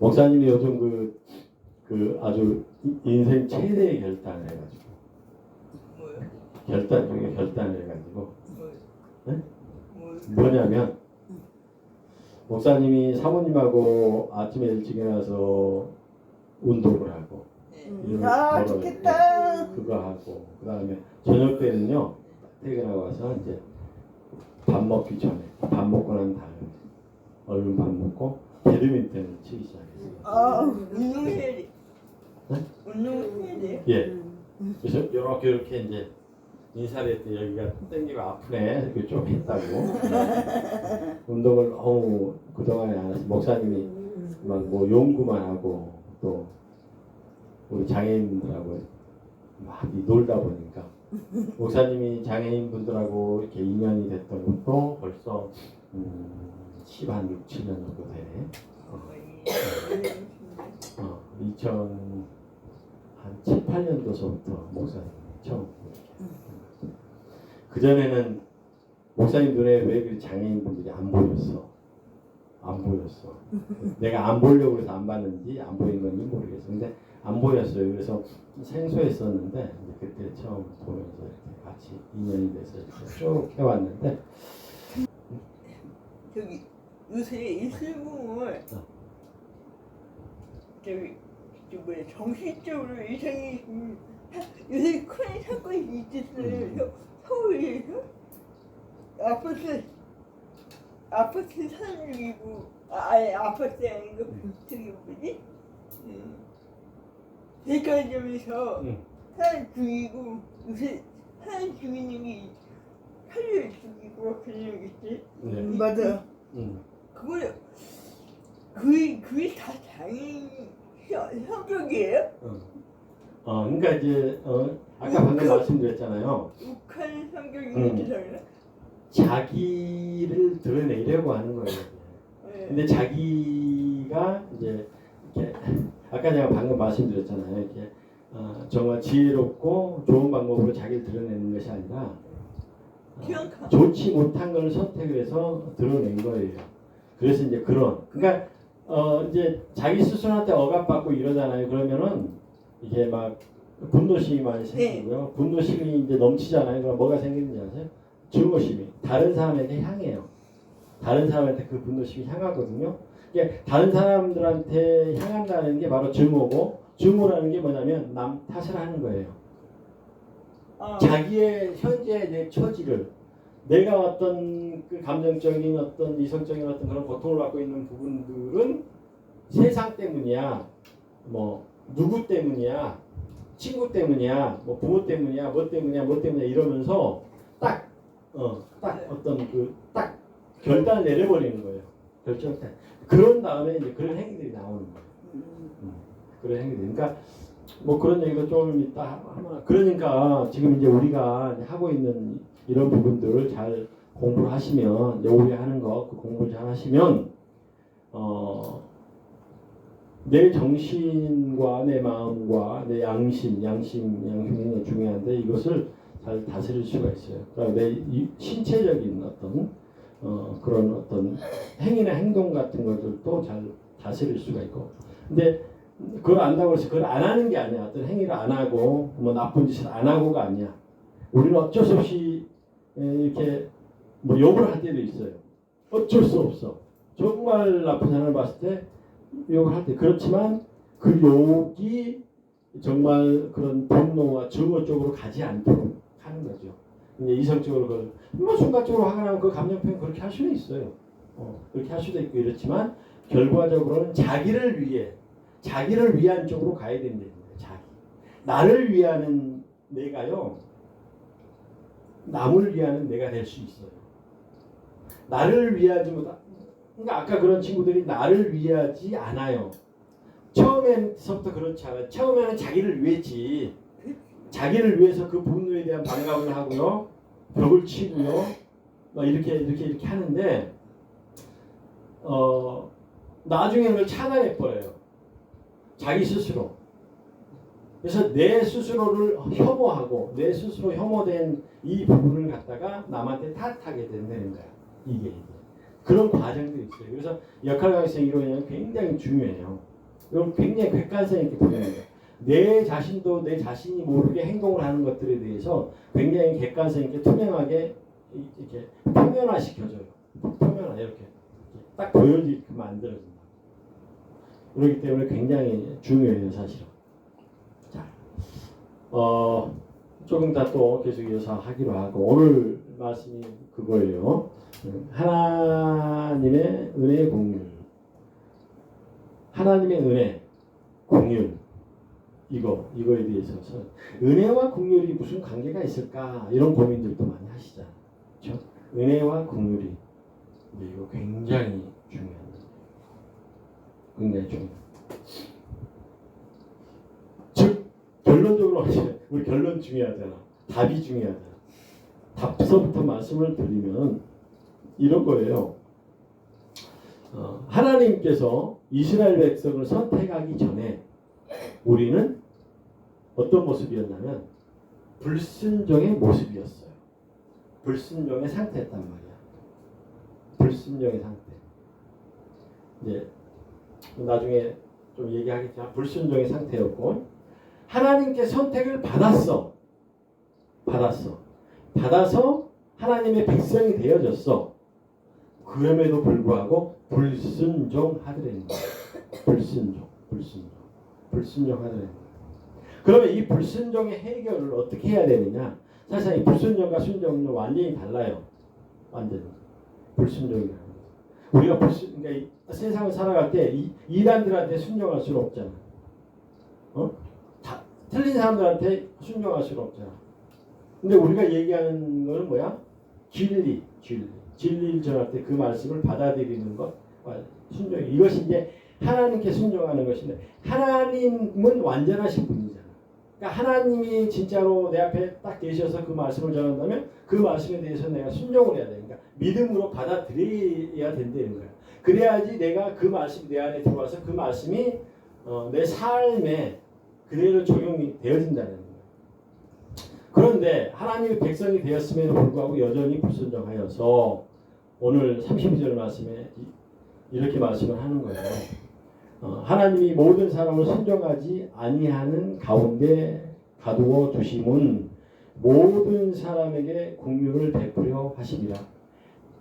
목사님이 요즘 그, 그 아주 인생 최대의 결단을 해가지고 뭐요? 결단 중에 결단을 해가지고 뭐요? 네? 뭐냐면 목사님이 사모님하고 아침에 일찍 일어나서 운동을 하고 네. 이런 아. 좋겠다. 예, 그거 하고 그 다음에 저녁 때는요 퇴근하고 와서 이제 밥 먹기 전에 밥 먹고 난 다음에 얼른 밥 먹고 배드민턴을 치기 시작했어요. 아 운동 해야 돼. 네? 운동 해야 돼. 예. 그래서 이렇게 이렇게 이제 인사를 했더니 여기가 땡기고 아프네 이렇게 좀 했다고 운동을 너무 그동안에 안 해서 목사님이 막뭐 연구만 하고 또 우리 장애인분들하고 막 놀다 보니까 목사님이 장애인분들하고 이렇게 인연이 됐던 것도 벌써 음, 10한 6, 7년 정도 되네. 어, 2000, 한 7, 8년도서부터 목사님 처음 그 전에는 목사님 눈에 왜 그 장애인분들이 안 보였어? 안 보였어. 내가 안 보려고 해서 안 봤는지 안 보인 건지 모르겠어. 근데 안 보였어요. 그래서 생소했었는데 그때 처음 보면서 이렇게 같이 인연이 돼서 이렇게 쭉 해왔는데 저기 요새 이슬붕을 어. 저기 저 뭐야 정신적으로 이상이 음, 사- 요새 큰 사건이 있었어요. 음. 서- 서울에서 아파트 아파트 사는 중이고 아, 아니 아파트 아니고 음. 저기 뭐지? 음, 대가점에서 음. 사는 중이고 요새 사는 중이님이 살려 죽이고 그러겠지. 네. 맞아. 음. 그걸 그게 그게 다 장애인 성- 성격이에요? 어. 어, 그러니까 이제 어, 아까 방금 말씀드렸잖아요. 욱하는 성격이 음. 있잖아요. 자기를 드러내려고 하는 거예요. 네. 근데 자기가 이제 이렇게 아까 제가 방금 말씀드렸잖아요. 이렇게 어, 정말 지혜롭고 좋은 방법으로 자기를 드러내는 것이 아니라 어, 기억하. 좋지 못한 걸 선택해서 드러낸 거예요. 그래서 이제 그런 그러니까 어 이제 자기 스스로한테 억압받고 이러잖아요. 그러면은 이게 막 분노심이 많이 생기고요. 분노심이 이제 넘치잖아요. 그럼 뭐가 생기는지 아세요? 증오심이 다른 사람에게 향해요. 다른 사람한테 그 분노심이 향하거든요. 이게 다른 사람들한테 향한다는 게 바로 증오고 증오라는 게 뭐냐면 남 탓을 하는 거예요. 아, 자기의 현재 내 처지를 내가 어떤 그 감정적인 어떤 이성적인 어떤 그런 고통을 받고 있는 부분들은 세상 때문이야. 뭐 누구 때문이야? 친구 때문이야? 뭐 부모 때문이야? 뭐 때문이야? 뭐 때문이야? 이러면서 딱 어 딱 어떤 그 딱 결단을 내려버리는 거예요. 결정 그런 다음에 이제 그런 행위들이 나오는 거예요. 음, 그런 행위들. 그러니까 뭐 그런 좀 이따 하면 그러니까 지금 이제 우리가 하고 있는 이런 부분들을 잘 공부를 하시면 이제 오래 하는 거 그 공부를 잘 하시면 어 내 정신과 내 마음과 내 양심, 양심, 양심이 중요한데 이것을 잘 다스릴 수가 있어요. 그다음에 내 이- 신체적인 어떤 어, 그런 어떤 행위나 행동 같은 것들도 잘 다스릴 수가 있고. 근데 그걸 안다고 해서 그걸 안 하는 게 아니야. 어떤 행위를 안 하고 뭐 나쁜 짓을 안 하고가 아니야. 우리는 어쩔 수 없이 에, 이렇게 뭐 욕을 할 때도 있어요. 어쩔 수 없어. 정말 나쁜 사람을 봤을 때 욕을 할 때 그렇지만 그 욕이 정말 그런 분노와 증오 쪽으로 가지 않도록 하는 거죠. 이성적으로 그걸 뭐 순간적으로 화가 나면 그 감정 표현 그렇게 할 수는 있어요. 어, 그렇게 할 수도 있고 이렇지만 결과적으로는 자기를 위해 자기를 위한 쪽으로 가야 된다는 거예요. 자기. 나를 위하는 내가요. 남을 위하는 내가 될 수 있어요. 나를 위하지 못하. 그러니까 아까 그런 친구들이 나를 위하지 않아요. 처음에서부터 그렇지 않아요. 처음에는 자기를 위했지. 자기를 위해서 그 분노에 대한 반감을 하고요. 벽을 치고요. 막 이렇게 이렇게 이렇게 하는데 어 나중에 그걸 차단해 버려요. 자기 스스로. 그래서 내 스스로를 혐오하고 내 스스로 혐오된 이 부분을 갖다가 남한테 탓하게 된다는 거야. 이게 이게. 그런 과정들이 있어요. 그래서 역할각성 이론이 굉장히 중요해요. 이건 굉장히 객관성 있게 보는 거예요. 내 자신도 내 자신이 모르게 행동을 하는 것들에 대해서 굉장히 객관성 있게 투명하게 이- 이렇게 표면화 시켜줘요. 표면화 이렇게 딱 보여지게 만들어진다. 그렇기 때문에 굉장히 중요해요, 사실은. 자, 어, 조금 더 또 계속 이어서 하기로 하고 오늘 말씀이 그거예요. 하나님의 은혜 공유. 하나님의 은혜 공유. 이거 이거에 대해서 은혜와 국률이 무슨 관계가 있을까 이런 고민들도 많이 하시잖아요. 그렇죠? 은혜와 근데 이거 굉장히 중요한 굉장히 중요. 즉 결론적으로 이제 우리 결론 중요하잖아. 답이 중요하잖아. 답서부터 말씀을 드리면 이런 거예요. 어, 하나님께서 이스라엘 백성을 선택하기 전에 우리는 어떤 모습이었냐면 불순종의 모습이었어요. 불순종의 상태였단 말이야. 불순종의 상태. 이제 나중에 좀 얘기하겠지만 불순종의 상태였고 하나님께 선택을 받았어. 받았어. 받아서 하나님의 백성이 되어졌어. 그럼에도 불구하고 불순종하더라는 거야. 불순종, 불순종, 불순종하더라는 거야. 그러면 이 불순종의 해결을 어떻게 해야 되느냐? 사실 이 불순종과 순종은 완전히 달라요. 완전히 불순종이라는 거. 우리가 불순, 그러니까 이 세상을 살아갈 때 이, 이단들한테 순종할 수는 없잖아. 어? 다, 틀린 사람들한테 순종할 수는 없잖아. 근데 우리가 얘기하는 거는 뭐야? 진리, 진리. 진리를 전할 때 그 말씀을 받아들이는 것, 아, 순종. 이것이 이제 하나님께 순종하는 것인데 하나님은 완전하신 분이잖아. 그러니까 하나님이 진짜로 내 앞에 딱 계셔서 그 말씀을 전한다면 그 말씀에 대해서 내가 순종을 해야 되니까 믿음으로 받아들여야 된다는 거야. 그래야지 내가 그 말씀 내 안에 들어와서 그 말씀이 어, 내 삶에 그대로 적용이 되어진다는 거예요. 그런데 하나님의 백성이 되었음에도 불구하고 여전히 불순종하여서 오늘 32절 말씀에 이- 이렇게 말씀을 하는 거예요. 어, 하나님이 모든 사람을 순종하지 아니하는 가운데 가두어 두심은 모든 사람에게 공유를 베풀려 하시리라.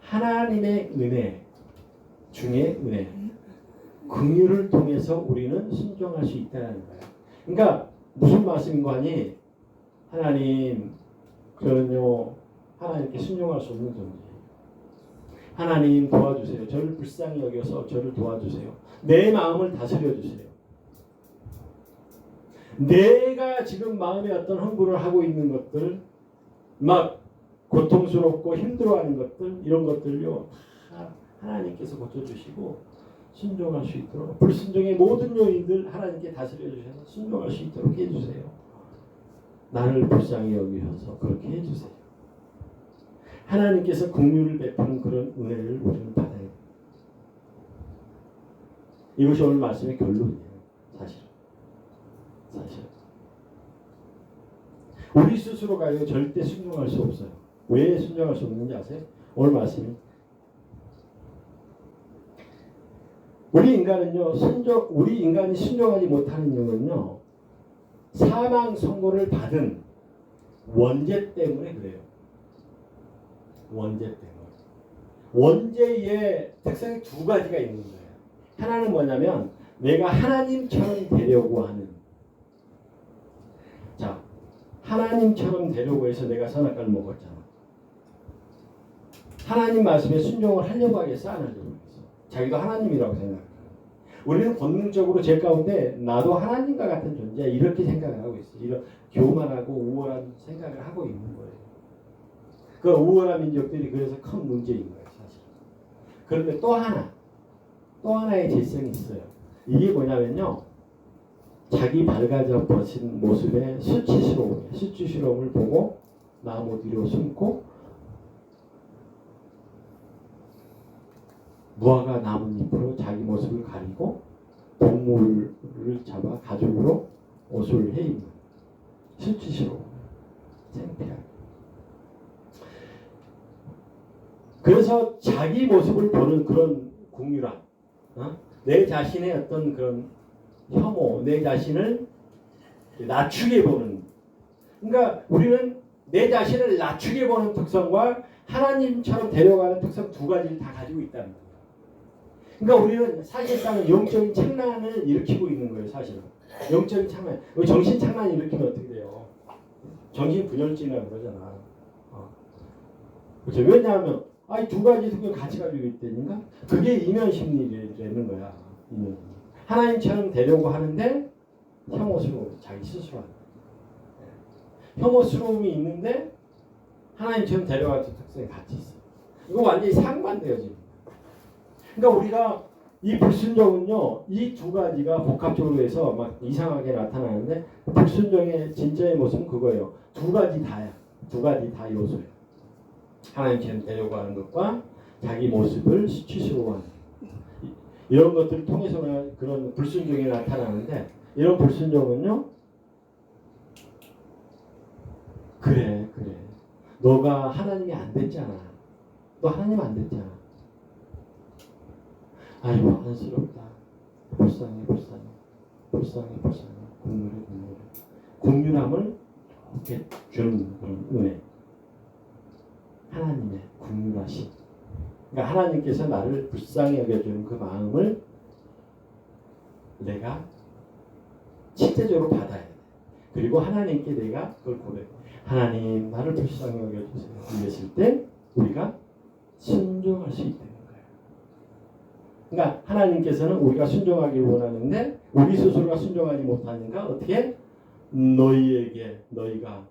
하나님의 은혜 중에 은혜. 긍휼을 통해서 우리는 순종할 수 있다는 거야. 그러니까 무슨 말씀인 거 아니? 하나님 저는요 하나님께 순종할 수 없는 존재예요. 하나님 도와주세요. 저를 불쌍히 여겨서 저를 도와주세요. 내 마음을 다스려 주세요. 내가 지금 마음에 어떤 흥분을 하고 있는 것들, 막 고통스럽고 힘들어하는 것들 이런 것들요 다 하나님께서 고쳐주시고 순종할 수 있도록 불순종의 모든 요인들 하나님께 다스려 주셔서 순종할 수 있도록 해주세요. 나를 불쌍히 여기셔서 그렇게 해주세요. 하나님께서 긍휼을 베푸는 그런 은혜를 우리는 받아야 돼요. 이것이 오늘 말씀의 결론이에요. 사실. 사실. 우리 스스로가 절대 순종할 수 없어요. 왜 순종할 수 없는지 아세요? 오늘 말씀이 우리 인간은요 순종 우리 인간이 순종하지 못하는 이유는요 사망 선고를 받은 원죄 때문에 그래요. 원죄 때문에. 원죄의 특성이 두 가지가 있는 거예요. 하나는 뭐냐면 내가 하나님처럼 되려고 하는 자 하나님처럼 되려고 해서 내가 선악과를 먹었잖아. 하나님 말씀에 순종을 하려고 하겠어 안 하려고 하겠어. 자기도 하나님이라고 생각해. 우리는 본능적으로 제 가운데 나도 하나님과 같은 존재 이렇게 생각을 하고 있어. 이런 교만하고 우월한 생각을 하고 있는 거예요. 그 우월한 민족들이 그래서 큰 문제인 거예요, 사실. 그런데 또 하나, 또 하나의 질성이 있어요. 이게 뭐냐면요. 자기 밝아져 버진 모습의 수치스러움, 수치스러움을 보고 나무 뒤로 숨고 무화과 나뭇잎으로 자기 모습을 가리고 동물을 잡아 가죽으로 옷을 해 입는 수치스러움, 창피하게. 그래서 자기 모습을 보는 그런 국유라, 어? 내 자신의 어떤 그런 혐오, 내 자신을 낮추게 보는. 그러니까 우리는 내 자신을 낮추게 보는 특성과 하나님처럼 데려가는 특성 두 가지를 다 가지고 거예요. 그러니까 우리는 사실상 영적인 창란을 일으키고 있는 거예요, 사실은. 영적인 창란. 왜 정신 창란을 일으키면 어떻게 돼요? 정신 분열증이라고 그러잖아. 어. 그렇죠. 왜냐하면 아이 두 가지 특징을 같이 가지고 있다니까 그게 이면 심리라는 거야. 이면. 하나님처럼 되려고 하는데 혐오스러움 자기 스스로 하는. 예. 혐오스러움이 있는데 하나님처럼 데려갈 특성이 같이 있어. 이거 완전히 상반돼요 지금. 그러니까 우리가 이 불순종은요 이 두 가지가 복합적으로 해서 막 이상하게 나타나는데 불순종의 진짜의 모습은 그거예요. 두 가지 다야. 두 가지 다 요소예요. 하나님처럼 되려고 하는 것과 자기 모습을 수치스러워하는 이- 이런 것들을 통해서 그런 불순종이 나타나는데 이런 불순종은요 그래 그래 너가 하나님이 안 됐잖아 너 하나님 안 됐잖아 아이고 안쓰럽다. 불쌍해 불쌍해. 불쌍해 불쌍해. 국물에 국물에 국률함을 이렇게 주는 그런 은혜? 하나님의 국률하심. 그러니까 하나님께서 나를 불쌍히 여겨주는 그 마음을 내가 실제적으로 받아야 돼. 그리고 하나님께 내가 그걸 고백. 하나님 나를 불쌍히 여겨주세요. 이랬을 때 우리가 순종할 수 거예요 그러니까 하나님께서는 우리가 순종하길 원하는데 우리 스스로가 순종하지 못하니까 어떻게? 너희에게 너희가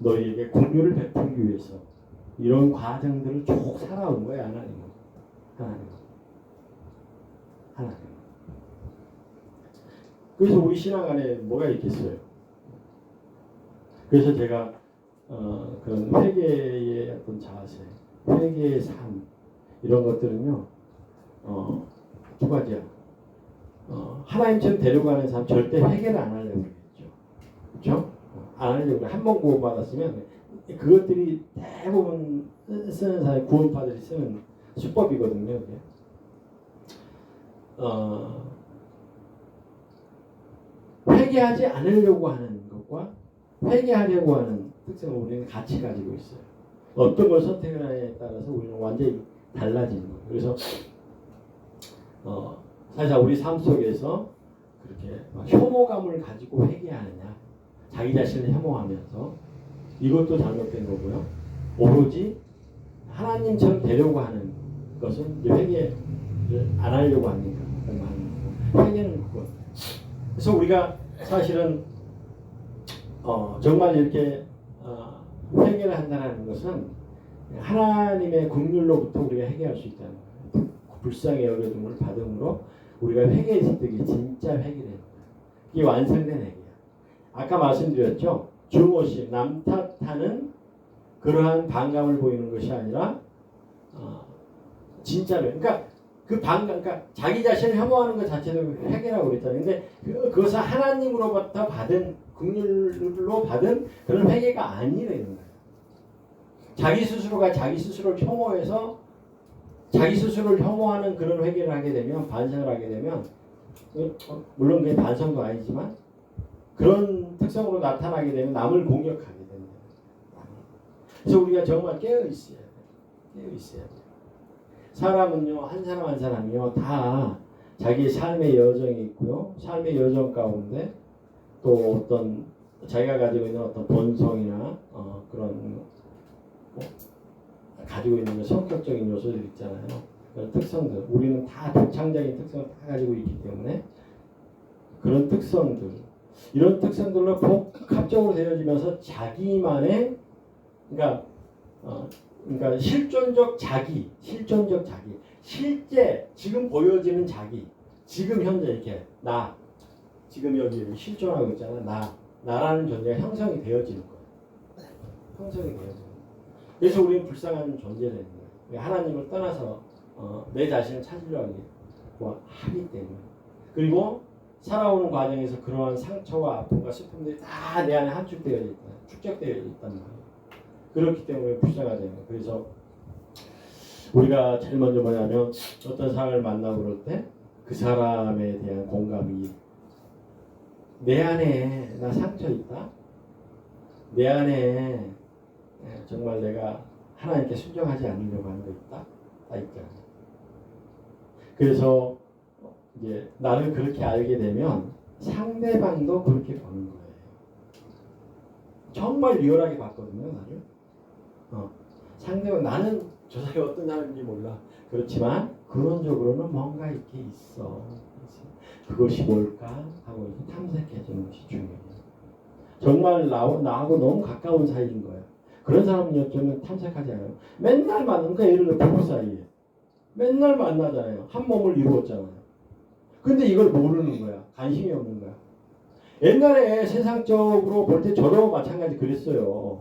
너희에게 공유를 베풀기 위해서 이런 과정들을 쭉 살아온 거야 하나님은. 하나님 하나님 그래서 우리 신앙 안에 뭐가 있겠어요? 그래서 제가 어, 그런 회개의 어떤 자세 회개의 삶 이런 것들은요 어, 두 가지야 어, 하나님처럼 데려가는 사람 절대 회개를 안 하려고 그랬죠 그렇죠? 안 하려고 한번 구원받았으면 그것들이 대부분 쓰는 사람 구원파들이 쓰는 수법이거든요. 어, 회개하지 않으려고 하는 것과 회개하려고 하는 특성을 우리는 같이 가지고 있어요. 어떤 걸 선택을 하냐에 따라서 우리는 완전히 달라지는 거예요. 그래서 어, 사실 우리 삶 속에서 그렇게 막 혐오감을 가지고 회개하느냐, 자기 자신을 혐오하면서 이것도 잘못된 거고요. 오로지 하나님처럼 되려고 하는 것은 회개를 안 하려고 하니까 회개는 그거. 그래서 우리가 사실은 어, 정말 이렇게 어, 회개를 한다는 것은 하나님의 국률로부터 우리가 회개할 수 있다는 거예요. 불쌍히 여겨줌을 받음으로 우리가 때 이게 진짜 회개되는 거예요. 이게 완성된 회개야. 아까 말씀드렸죠. 주모심, 남 탓하는 그러한 반감을 보이는 것이 아니라 어, 진짜로 그러니까 그 반감, 그러니까 자기 자신을 혐오하는 것 자체도 회개라고 그랬잖아요. 근데 그, 그것은 하나님으로부터 받은 국률로 받은 그런 회개가 아니라는 거예요. 자기 스스로가 자기 스스로를 혐오해서 자기 스스로를 혐오하는 그런 회개를 하게 되면 반성을 하게 되면 어, 물론 그게 반성도 아니지만 그런 특성으로 나타나게 되면 남을 공격하게 됩니다. 그래서 우리가 정말 깨어 있어야 돼. 깨어 있어야 돼. 사람은요 한 사람 한 사람이요 다 자기의 삶의 여정이 있고요 삶의 여정 가운데 또 어떤 자기가 가지고 있는 어떤 본성이나 어, 그런 뭐 가지고 있는 성격적인 요소들 있잖아요. 그런 특성들. 우리는 다 독창적인 특성을 다 가지고 있기 때문에 그런 특성들. 이런 특성들로 복합적으로 되어지면서 자기만의 그러니까 어, 그러니까 실존적 자기, 실존적 자기, 실제 지금 보여지는 자기, 지금 현재 이렇게 나, 지금 여기 실존하고 있잖아. 나, 나라는 존재가 형성이 되어지는 거예요. 형성이 되어지는 거예요. 그래서 우리는 불쌍한 존재라는 거예요. 하나님을 떠나서 어, 내 자신을 찾으려 하기, 뭐, 하기 때문에 그리고 살아오는 과정에서 그러한 상처와 아픔과 슬픔들이 다 내 안에 함축되어 있다, 축적되어 있단 말이에요. 그렇기 때문에 불쌍하다는 거예요. 그래서 우리가 제일 먼저 뭐냐면 어떤 사람을 만나고 그럴 때 그 사람에 대한 공감이 내 안에 나 상처 있다. 내 안에 예, 정말 내가 하나님께 순종하지 않으려고 하는 거 있다. 다 있잖아. 그래서 이제 나를 그렇게 알게 되면 상대방도 그렇게 보는 거예요. 정말 리얼하게 봤거든요, 나를. 어, 상대방 나는 저 사람이 어떤 사람인지 몰라. 그렇지만 근원적으로는 뭔가 이렇게 있어. 그것이 뭘까 하고 탐색해 주는 것이 중요해요. 정말 나, 나하고 너무 가까운 사이인 거야. 그런 사람은 저는 탐색하지 않아요. 맨날 만나는 거 예를 들어 부부 사이에 맨날 만나잖아요. 한 몸을 이루었잖아요. 근데 이걸 모르는 거야. 관심이 없는 거야. 옛날에 세상적으로 볼 때 저도 마찬가지 그랬어요.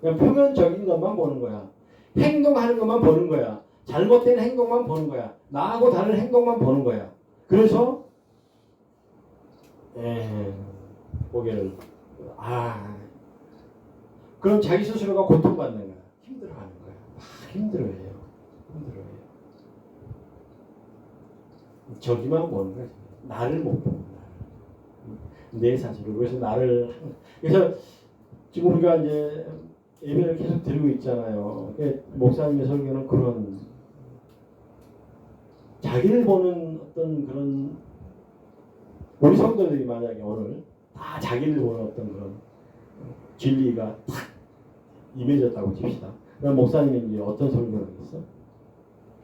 그냥 표면적인 것만 보는 거야. 행동하는 것만 보는 거야. 잘못된 행동만 보는 거야. 나하고 다른 행동만 보는 거야. 그래서 에 고개를 아 그럼 자기 스스로가 고통받는 거야. 힘들어하는 거야. 막 힘들어해요. 힘들어해요. 저기만 보는 거야. 나를 못 보는 거야. 내 사실을 그래서 나를 그래서 지금 우리가 이제 예배를 계속 드리고 있잖아요. 그러니까 목사님의 설교는 그런 자기를 보는 어떤 그런 우리 성도들이 만약에 오늘 다 자기를 보는 어떤 그런 진리가 탁 임해졌다고 칩시다. 그럼 목사님이 이제 어떤 설교를 하겠어?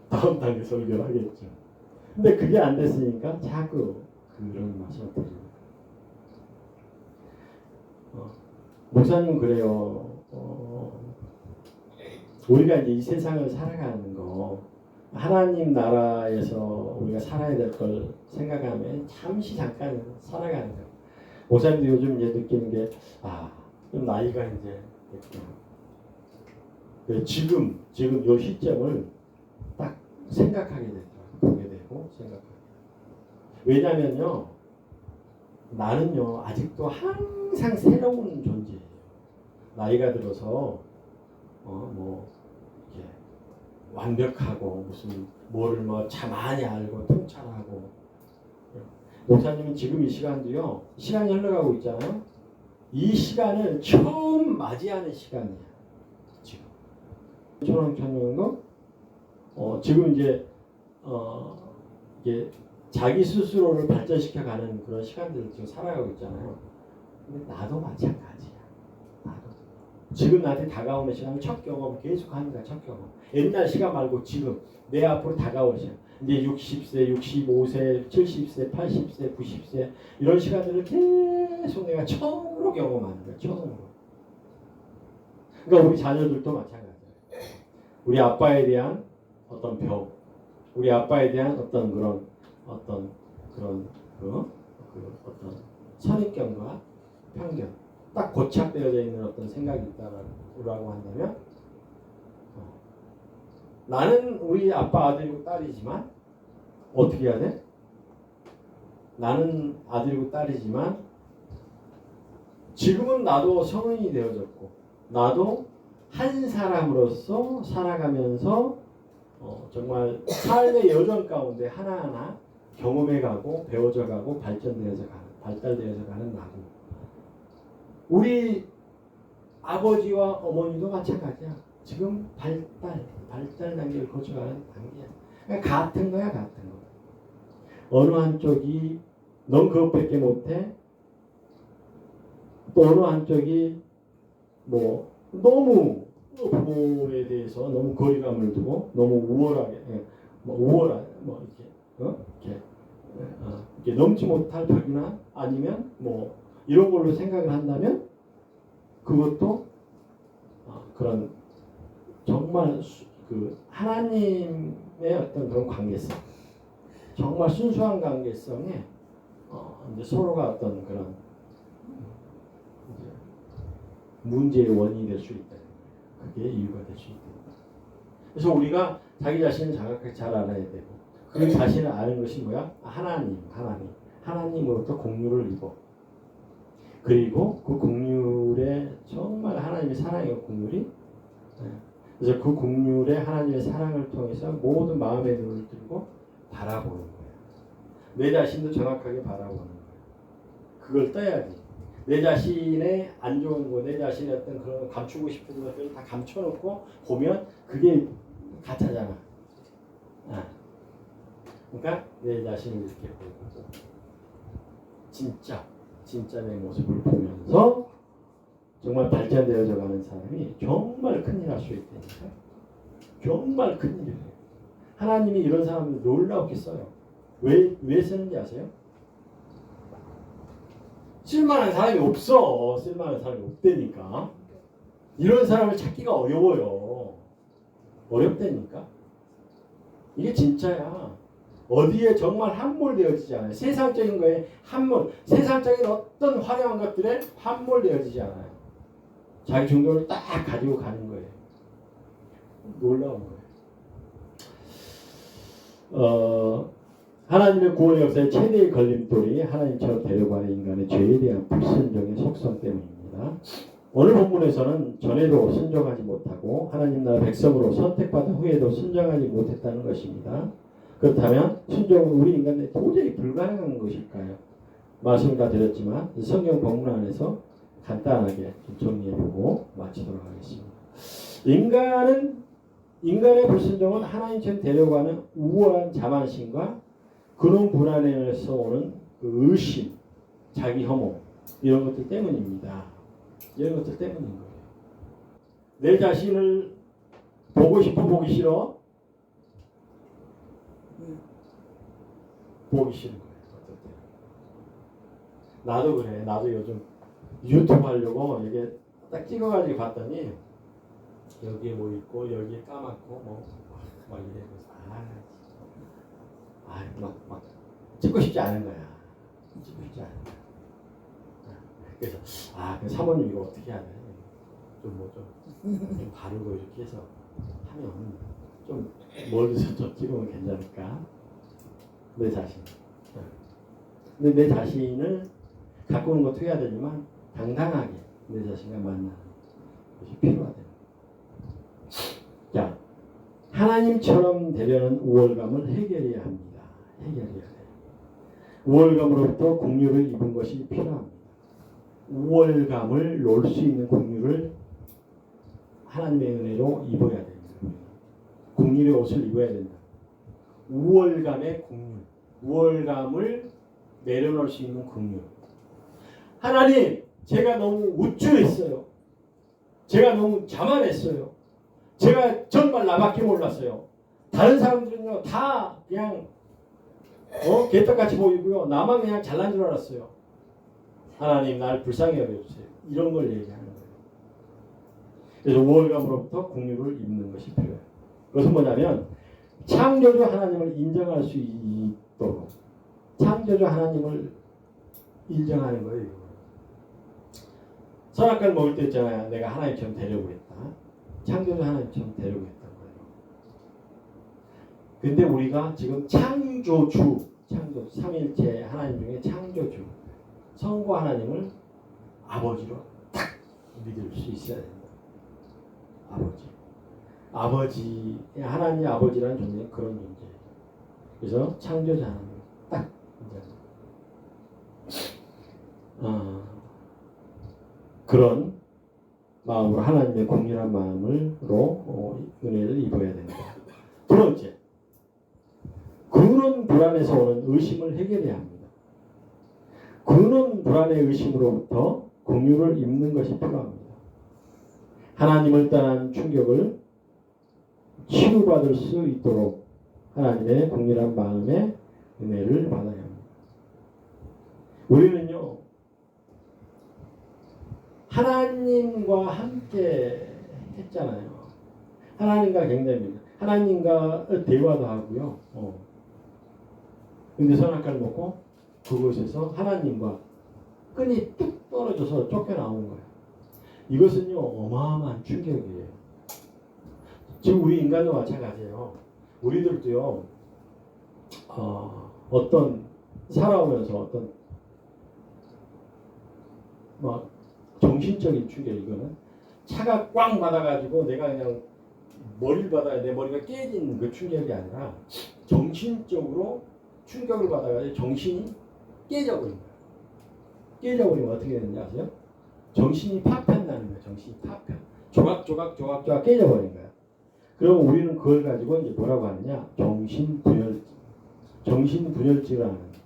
다음 단계 설교를 하겠죠. 근데 그게 안 됐으니까 자꾸 그런 맛이 어떻게 어, 목사님 그래요. 어, 우리가 이제 이 세상을 살아가는 거 하나님 나라에서 우리가 살아야 될 걸 생각하면 잠시 잠깐 살아가는 거. 목사님도 요즘 이제 느끼는 게 아, 좀 나이가 이제. 그래서 지금 지금 요 시점을 딱 생각하게 되더라고 보게 되고 생각하게. 왜냐면요. 나는요 아직도 항상 새로운 존재예요. 나이가 들어서 어 뭐 이렇게 완벽하고 무슨 뭐를 뭐 참 많이 알고 통찰하고 목사님은 지금 이 시간도요 시간이 흘러가고 있잖아요. 이 시간을 처음 맞이하는 시간이야 지금. 초롱천명도 어 지금 이제 어 이게 자기 스스로를 발전시켜 가는 그런 시간들을 지금 살아가고 있잖아요. 근데 나도 마찬가지야. 나도. 지금 나한테 다가오는 시간은 첫 경험 계속 하는 거야, 첫 경험. 옛날 시간 말고 지금 내 앞으로 다가오는 시간. 이제 60세, 65세, 70세, 80세, 90세 이런 시간들을 계속 내가 처음으로 경험하는 거야, 처음으로. 그러니까 우리 자녀들도 마찬가지야. 우리 아빠에 대한 어떤 벽, 우리 아빠에 대한 어떤 그런 어떤 그런 그, 그 어떤 선입견과 편견 딱 고착되어져 있는 어떤 생각이 있다라고 한다면 어, 나는 우리 아빠 아들이고 딸이지만 어떻게 해야 돼? 나는 아들이고 딸이지만 지금은 나도 성인이 되어졌고 나도 한 사람으로서 살아가면서 어, 정말 삶의 여정 가운데 하나하나 경험해가고 배워져가고 발전되어서 가는 발달되어서 가는 나고 우리 아버지와 어머니도 마찬가지야. 지금 발달 발달 단계를 거쳐가는 단계야. 그러니까 같은 거야 같은 거. 어느 한쪽이 넌 그것밖에 못해. 또 어느 한쪽이 뭐 너무 부모에 대해서 너무 거리감을 두고 너무 우월하게 예, 뭐 우월한 뭐 이렇게 어? 이렇게, 어, 이렇게 넘지 못할 벽이나 아니면 뭐 이런 걸로 생각을 한다면 그것도 어, 그런 정말 수- 그 하나님의 어떤 그런 관계성 정말 순수한 관계성에 어, 이제 서로가 어떤 그런 이제 문제의 원인이 될 수 있다. 그게 이유가 될 수 있다. 그래서 우리가 자기 자신을 정확하게 잘 알아야 되고 그 자신을 아는 것이 뭐야? 하나님, 하나님. 하나님으로부터 공유를 입어. 그리고 그 공유에 정말 하나님의 사랑의 공유리 네. 그래서 그 공유에 하나님의 사랑을 통해서 모든 마음의 눈을 들고 바라보는 거예요. 내 자신도 정확하게 바라보는 거예요. 그걸 떠야지. 내 자신의 안 좋은 거, 내 자신의 어떤 그런 감추고 싶은 것들을 다 감춰놓고 보면 그게 가짜잖아. 아. 그러니까 내 자신을 이렇게 보고 진짜 진짜 내 모습을 보면서 정말 발전되어져 가는 사람이 정말 큰일 할 수 있다니까. 정말 큰일이에요. 하나님이 이런 사람을 놀랍게 써요. 왜, 왜 쓰는지 아세요? 쓸만한 사람이 없어. 쓸만한 사람이 없다니까. 이런 사람을 찾기가 어려워요. 어렵다니까. 이게 진짜야. 어디에 정말 함몰되어지지 않아요. 세상적인 거에 함몰, 세상적인 어떤 화려한 것들에 함몰되어지지 않아요. 자기 중도를 딱 가지고 가는 거예요. 놀라운 거예요. 어, 하나님의 구원 역사의 최대의 걸림돌이 하나님처럼 데려가는 인간의 죄에 대한 불순종의 속성 때문입니다. 오늘 본문에서는 전에도 순종하지 못하고 하나님 나라 백성으로 선택받은 후에도 순종하지 못했다는 것입니다. 그렇다면 순종은 우리 인간에 도저히 불가능한 것일까요? 말씀을 다 드렸지만 이 성경 본문 안에서 간단하게 좀 정리해보고 마치도록 하겠습니다. 인간은 인간의 불순종은 하나님처럼 데려가는 우월한 자만심과 그런 불안에서 오는 그 의심, 자기 혐오 이런 것들 때문입니다. 이런 것들 때문인 거예요. 내 자신을 보고 싶어 보기 싫어? 보기 싫은 거예요. 나도 그래. 나도 요즘 유튜브 하려고 이게 딱 찍어가지고 봤더니 여기에 뭐 있고 여기에 까맣고 뭐막 이래 그래서 아막 막 찍고 싶지 않은 거야. 찍고 싶지 않은 거야. 그래서 아 그 사모님 이거 어떻게 해야 돼? 좀뭐좀 바르고 이렇게 해서 하면 좀 멀리서 좀 찍으면 괜찮을까? 내 자신. 근데 내 자신을 가꾸는 것도 해야 되지만 당당하게 내 자신과 만나는 것이 필요하다. 자, 하나님처럼 되려는 우월감을 해결해야 합니다. 해결해야 돼요. 우월감으로부터 공유를 입은 것이 필요합니다. 우월감을 놓을 수 있는 공유를 하나님의 은혜로 입어야 됩니다. 공유의 옷을 입어야 된다. 우월감의 공유, 우월감을 내려놓을 수 있는 공유. 하나님, 제가 너무 우쭐했어요. 제가 너무 자만했어요. 제가 정말 나밖에 몰랐어요. 다른 사람들은요 다 그냥 어 개떡같이 보이고요. 나만 그냥 잘난 줄 알았어요. 하나님 날 불쌍히 여겨주세요. 이런 걸 얘기하는 거예요. 그래서 우월감으로부터 공유를 입는 것이 필요해요. 그것은 뭐냐면 창조주 하나님을 인정할 수 있도록 창조주 하나님을 인정하는 거예요. 선악과를 먹을 때 있잖아요. 내가 하나님처럼 되려고 했다. 창조주 하나님처럼 되려고 했던 거예요. 근데 우리가 지금 창조주, 창조, 삼일체 하나님 중에 창조주, 성부 하나님을 아버지로 딱 믿을 수 있어야 된다. 아버지. 아버지, 하나님 아버지라는 존재는 그런 존재예요. 그래서 창조자 하나님 딱 이제 어, 그런 마음으로 하나님의 공연한 마음으로 어, 은혜를 입어야 된다. 두 번째, 근원 불안에서 오는 의심을 해결해야 합니다. 근원 불안의 의심으로부터 공유를 입는 것이 필요합니다. 하나님을 떠난 충격을 치유받을 수 있도록 하나님의 공연한 마음의 은혜를 받아야 합니다. 우리는요, 하나님과 함께 했잖아요. 하나님과 굉장히 하나님과 대화도 하고요. 어. 근데 선악과를 먹고 그곳에서 하나님과 끈이 뚝 떨어져서 쫓겨나온 거예요. 이것은요 어마어마한 충격이에요. 지금 우리 인간도 마찬가지예요. 우리들도요 어, 어떤 살아오면서 어떤 막 정신적인 충격 이거는 차가 꽝 받아가지고 내가 그냥 머리를 받아야 내 머리가 깨진 그 충격이 아니라 정신적으로 충격을 받아가지고 정신이 깨져버린 거야. 깨져버리면 어떻게 되는지 아세요? 정신이 파편나는 거예요. 정신이 파편. 조각조각 조각조각 깨져버린 거야. 그럼 우리는 그걸 가지고 이제 뭐라고 하느냐? 정신분열, 거예요.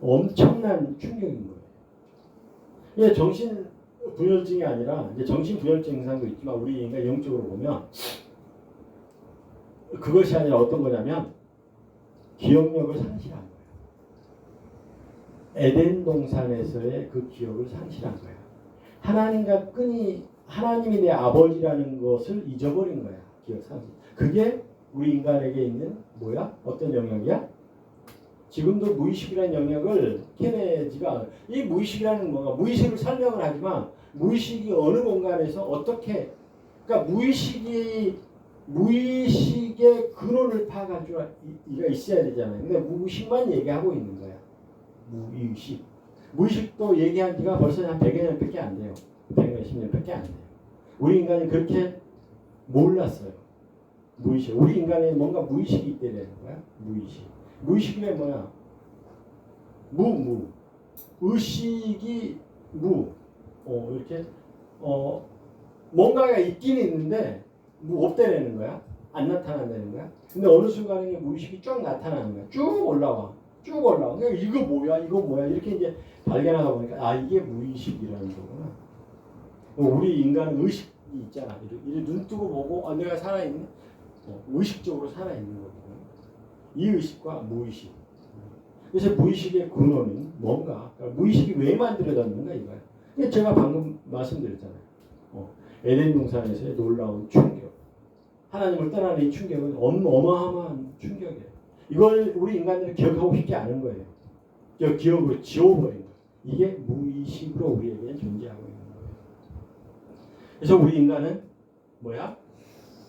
엄청난 충격인 거예요. 이게 정신 분열증이 아니라 이제 정신 분열증 증상도 있지만 우리 인간 영적으로 보면 그것이 아니라 어떤 거냐면 기억력을 상실한 거예요. 에덴 동산에서의 그 기억을 상실한 거야. 하나님과 끈이 하나님이 내 아버지라는 것을 잊어버린 거야. 기억 상실. 그게 우리 인간에게 있는 뭐야? 어떤 영역이야? 지금도 무의식이라는 영역을 케네지가 이 무의식이라는 뭔가 무의식을 설명을 하지만 무의식이 어느 공간에서 어떻게 그러니까 무의식이 무의식의 근원을 파악할 줄 이가 있어야 되잖아요. 근데 무의식만 얘기하고 있는 거야. 무의식. 무의식도 얘기한 지가 벌써 한 100여 년밖에 안 돼요. 100몇 년밖에 안 돼요. 우리 인간이 그렇게 몰랐어요. 무의식. 우리 인간에 뭔가 무의식이 있다는 거야. 무의식. 무의식이 뭐야? 무, 무. 의식이 무. 어, 이렇게, 어, 뭔가가 있긴 있는데, 뭐 없다라는 거야. 안 나타난다는 거야. 근데 어느 순간에 무의식이 쭉 나타나는 거야. 쭉 올라와. 쭉 올라와. 그러니까 이거 뭐야, 이거 뭐야. 이렇게 이제 발견하다 보니까, 아, 이게 무의식이라는 거구나. 우리 인간은 의식이 있잖아. 이렇게, 눈 뜨고 보고, 아, 내가 살아있네? 어, 의식적으로 살아있는 거거든. 이 의식과 무의식. 그래서 무의식의 근원은 뭔가? 그러니까 무의식이 왜 만들어졌는가 이거야. 제가 방금 말씀드렸잖아요. 어, 에덴 동산에서의 놀라운 충격. 하나님을 떠나는 이 충격은 엄- 어마어마한 충격이에요. 이걸 우리 인간들은 기억하고 싶지 않은 거예요. 저 기억을 지워버린 거예요. 이게 무의식으로 우리에게 존재하고 있는 거예요. 그래서 우리 인간은 뭐야?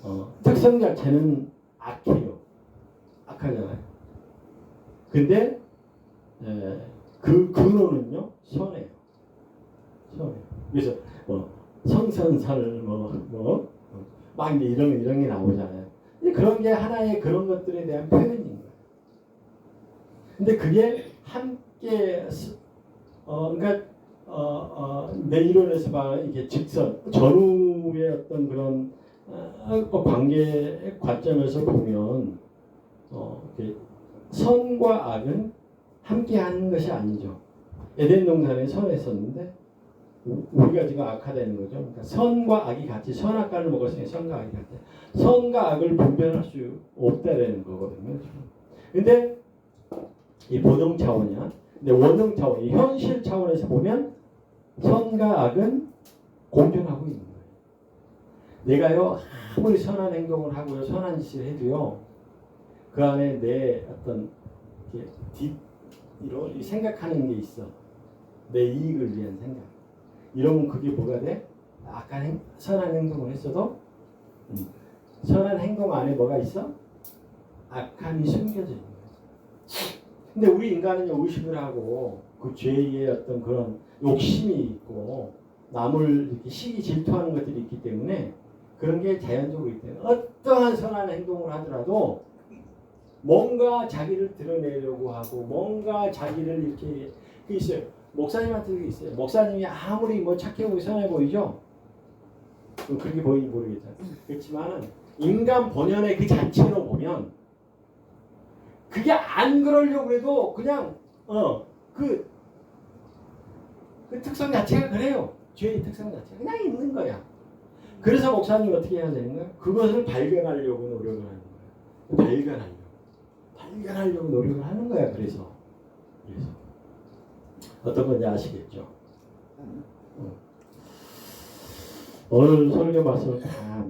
어, 특성 자체는 악해요. 악하잖아요. 근데 에, 그 근원은요 선해요. 선해요. 그래서 뭐 성선설 뭐뭐막 이런 이런 게 나오잖아요. 그런 게 하나의 그런 것들에 대한 표현인 거예요. 근데 그게 함께 스- 어 그러니까 어어내 이론에서 말하는 이게 직선 전후의 어떤 그런 어, 관계 관점에서 보면 어, 선과 악은 함께 하는 것이 아니죠. 에덴 동산에 선했었는데 우- 우리가 지금 악화되는 거죠. 그러니까 선과 악이 같이 선악과를 먹었으니 선과 악이 같이 선과 악을 분별할 수 없다라는 거거든요. 근데 이 보정 차원이야. 근데 원형 차원, 이 현실 차원에서 보면 선과 악은 공존하고 있는 거예요. 내가요 아무리 선한 행동을 하고요 선한 짓을 해도요 그 안에 내 어떤 이렇게 뒷 이런 생각하는 게 있어 내 이익을 위한 생각 이러면 그게 뭐가 돼? 아까 행, 선한 행동을 했어도 음, 선한 행동 안에 뭐가 있어? 악함이 숨겨져 있는 거야. 근데 우리 인간은요 의식을 하고 그 죄의 어떤 그런 욕심이 있고 남을 이렇게 시기 질투하는 것들이 있기 때문에 그런 게 자연적으로 때문에 어떠한 선한 행동을 하더라도 뭔가 자기를 드러내려고 하고 뭔가 자기를 이렇게 그 있어요. 목사님한테도 있어요. 목사님이 아무리 뭐 착해 보이고 선해 보이죠. 뭐 그렇게 보이는지 모르겠잖아요. 그렇지만은 인간 본연의 그 자체로 보면 그게 안 그러려고 해도 그냥 어그 그 특성 자체가 그래요. 죄의 특성 자체가 그냥 있는 거야. 그래서 목사님 어떻게 해야 되는 거야? 그것을 발견하려고 노력을 하는 거야. 발견하려고. 발견하려고 노력을 하는 거야. 그래서. 그래서. 어떤 건지 아시겠죠? 어. 오늘 설교 말씀을 다